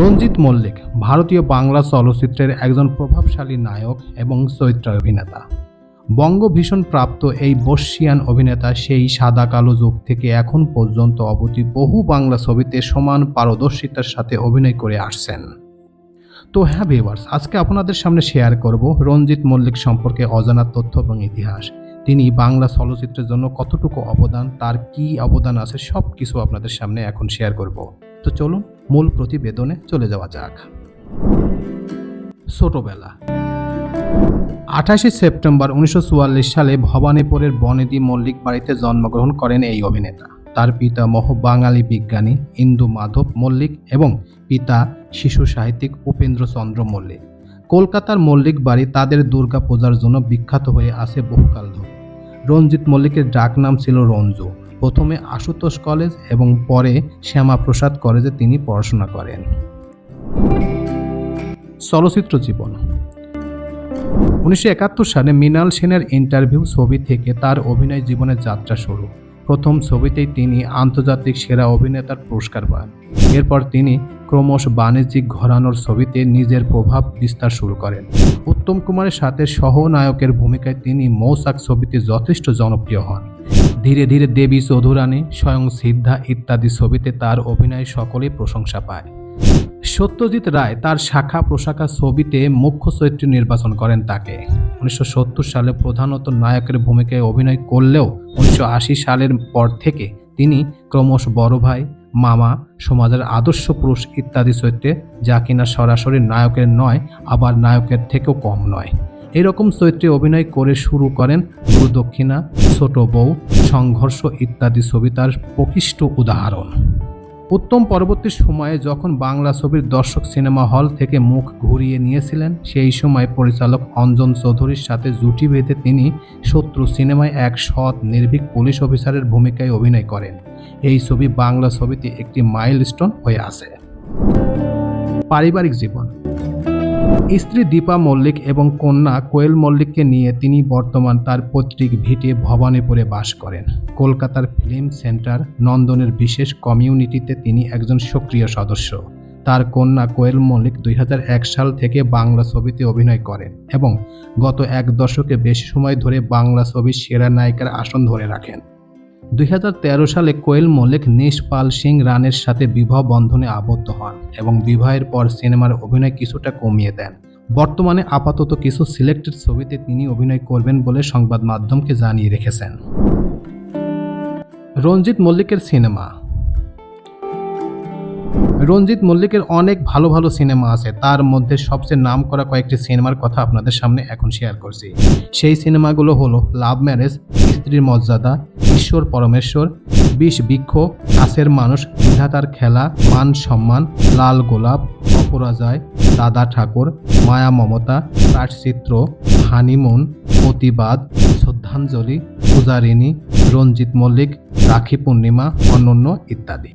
রঞ্জিত মল্লিক, ভারতীয় বাংলা চলচ্চিত্রের একজন প্রভাবশালী নায়ক এবং চরিত্র অভিনেতা। বঙ্গভীষণ প্রাপ্ত এই বর্ষিয়ান অভিনেতা সেই সাদা কালো যুগ থেকে এখন পর্যন্ত অবধি বহু বাংলা ছবিতে সমান পারদর্শিতার সাথে অভিনয় করে আসছেন। তো হ্যাঁ ভিউয়ার্স, আজকে আপনাদের সামনে শেয়ার করব রঞ্জিত মল্লিক সম্পর্কে অজানা তথ্য এবং ইতিহাস। তিনি বাংলা চলচ্চিত্রের জন্য কতটুকু অবদান, তার কি অবদান আছে সব কিছু আপনাদের সামনে এখন শেয়ার করব। তো চলুন মূল প্রতিবেদনে চলে যাওয়া যাক। ছোটবেলা। আঠাশে সেপ্টেম্বর উনিশশো চুয়াল্লিশ সালে ভবানীপুরের বনেদি মল্লিক বাড়িতে জন্মগ্রহণ করেন এই অভিনেতা। তার পিতামহ বাঙালি বিজ্ঞানী ইন্দু মাধব মল্লিক এবং পিতা শিশু সাহিত্যিক উপেন্দ্রচন্দ্র মল্লিক। কলকাতার মল্লিক বাড়ি তাদের দুর্গা পূজার জন্য বিখ্যাত হয়ে আছে বহুকাল ধরে। রঞ্জিত মল্লিকের ডাক নাম ছিল রঞ্জু। প্রথমে আশুতোষ কলেজ এবং পরে শ্যামাপ্রসাদ কলেজে তিনি পড়াশোনা করেন। চলচ্চিত্র জীবন। উনিশশো একাত্তর সালে মৃণাল সেনের ইন্টারভিউ ছবি থেকে তার অভিনয় জীবনের যাত্রা শুরু। প্রথম ছবিতেই তিনি আন্তর্জাতিক সেরা অভিনেতার পুরস্কার পান। এরপর তিনি ক্রমশ বাণিজ্যিক ঘরানোর ছবিতে নিজের প্রভাব বিস্তার শুরু করেন। উত্তম কুমারের সাথে সহনায়কের ভূমিকায় তিনি মৌসাক ছবিতে যথেষ্ট জনপ্রিয় হন। ধীরে ধীরে দেবী চৌধুরানী স্বয়ং সিদ্ধা ইত্যাদি ছবিতে তার অভিনয় সকলেই প্রশংসা পায়। সত্যজিৎ রায় তার শাখা প্রশাখা ছবিতে মুখ্য চরিত্র নির্বাচন করেন তাকে। উনিশশো সত্তর সালে প্রধানত নায়কের ভূমিকায় অভিনয় করলেও উনিশশো আশি সালের পর থেকে তিনি ক্রমশ বড় ভাই, মামা, সমাজের আদর্শ পুরুষ ইত্যাদি চরিত্রে যা কিনা সরাসরি নায়কের নয়, আবার নায়কের থেকেও কম নয়। এরকম চরিত্রে অভিনয় করে শুরু করেন দক্ষিণা ছোট বউ, সংঘর্ষ ইত্যাদি ছবি তার প্রকৃষ্ট উদাহরণ। উত্তম পরবর্তী সময়ে যখন বাংলা ছবির দর্শক সিনেমা হল থেকে মুখ ঘুরিয়ে নিয়েছিলেন, সেই সময় পরিচালক অঞ্জন চৌধুরীর সাথে জুটি বেঁধে তিনি শত্রু সিনেমায় এক সৎ, নির্ভীক পুলিশ অফিসারের ভূমিকায় অভিনয় করেন। এই ছবি বাংলা ছবিতে একটি মাইলস্টোন হয়ে আছে। পারিবারিক জীবন। স্ত্রী দীপা মল্লিক এবং কন্যা কোয়েল মল্লিককে নিয়ে তিনি বর্তমান তার পৈতৃক ভিটে ভবানীপুরে বাস করেন। কলকাতার ফিল্ম সেন্টার নন্দনের বিশেষ কমিউনিটিতে তিনি একজন সক্রিয় সদস্য। তার কন্যা কোয়েল মল্লিক দুই হাজার এক সাল থেকে বাংলা ছবিতে অভিনয় করেন এবং গত এক দশকে বেশি সময় ধরে বাংলা ছবির সেরা নায়িকার আসন ধরে রাখেন। দুই হাজার তেরো সালে কোয়েল মল্লিক নিশপাল সিং রানের সাথে বিবাহ বন্ধনে আবদ্ধ হন এবং বিবাহের পর সিনেমার অভিনয় কিছুটা কমিয়ে দেন। বর্তমানে আপাতত কিছু সিলেক্টেড ছবিতে তিনি অভিনয় করবেন বলে সংবাদ মাধ্যমকে জানিয়ে রেখেছেন। রঞ্জিত মল্লিকের সিনেমা রঞ্জিত মল্লিকের অনেক ভালো ভালো সিনেমা আছে। তার মধ্যে সবচেয়ে নাম করা কয়েকটি সিনেমার কথা আপনাদের সামনে এখন শেয়ার করছি। সেই সিনেমাগুলো হলো লাভ ম্যারেজ স্ত্রীর মর্যাদা, ঈশ্বর পরমেশ্বর, বিষ বৃক্ষ, কাছের মানুষ, বিধাতার খেলা, মান সম্মান, লাল গোলাপ, অপরাজয় দাদা ঠাকুর, মায়া মমতা প্রাটচিত্র হানিমুন, প্রতিবাদ, শ্রদ্ধাঞ্জলি, পূজারিণী, রঞ্জিত মল্লিক, রাখি পূর্ণিমা, অনন্য ইত্যাদি।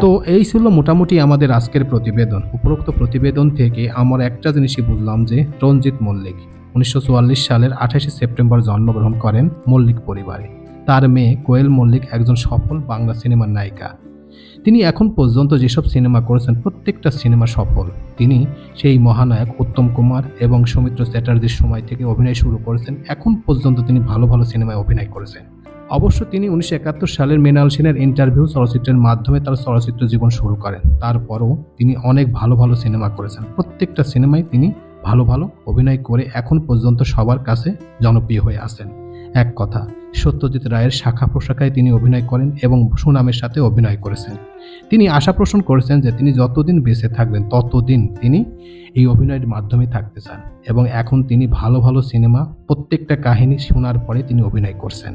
তো এই ছিল মোটামুটি আমাদের আজকের প্রতিবেদন। উপরোক্ত প্রতিবেদন থেকে আমার একটা জিনিসই বুঝলাম যে, রঞ্জিত মল্লিক উনিশশো চুয়াল্লিশ সালের আঠাশে সেপ্টেম্বর জন্মগ্রহণ করেন মল্লিক পরিবারে। তার মেয়ে কোয়েল মল্লিক একজন সফল বাংলা সিনেমার নায়িকা। তিনি এখন পর্যন্ত যেসব সিনেমা করেছেন, প্রত্যেকটা সিনেমা সফল। তিনি সেই মহানায়ক উত্তম কুমার এবং সৌমিত্র চ্যাটার্জির সময় থেকে অভিনয় শুরু করেছেন। এখন পর্যন্ত তিনি ভালো ভালো সিনেমায় অভিনয় করেছেন। অবশ্য তিনি উনিশশো একাত্তর সালের মৃণাল সেনের ইন্টারভিউ চলচ্চিত্রের মাধ্যমে তার চলচ্চিত্র জীবন শুরু করেন। তারপরও তিনি অনেক ভালো ভালো সিনেমা করেছেন। প্রত্যেকটা সিনেমায় তিনি ভালো ভালো অভিনয় করে এখন পর্যন্ত সবার কাছে জনপ্রিয় হয়ে আছেন। এক কথা, সত্যজিৎ রায়ের শাখা প্রশাখায় তিনি অভিনয় করেন এবং সুনামের সাথে অভিনয় করেছেন। তিনি আশা পোষণ করেছেন যে তিনি যতদিন বেঁচে থাকবেন, ততদিন তিনি এই অভিনয়ের মাধ্যমে থাকতে চান এবং এখন তিনি ভালো ভালো সিনেমা, প্রত্যেকটা কাহিনী শোনার পরে তিনি অভিনয় করছেন।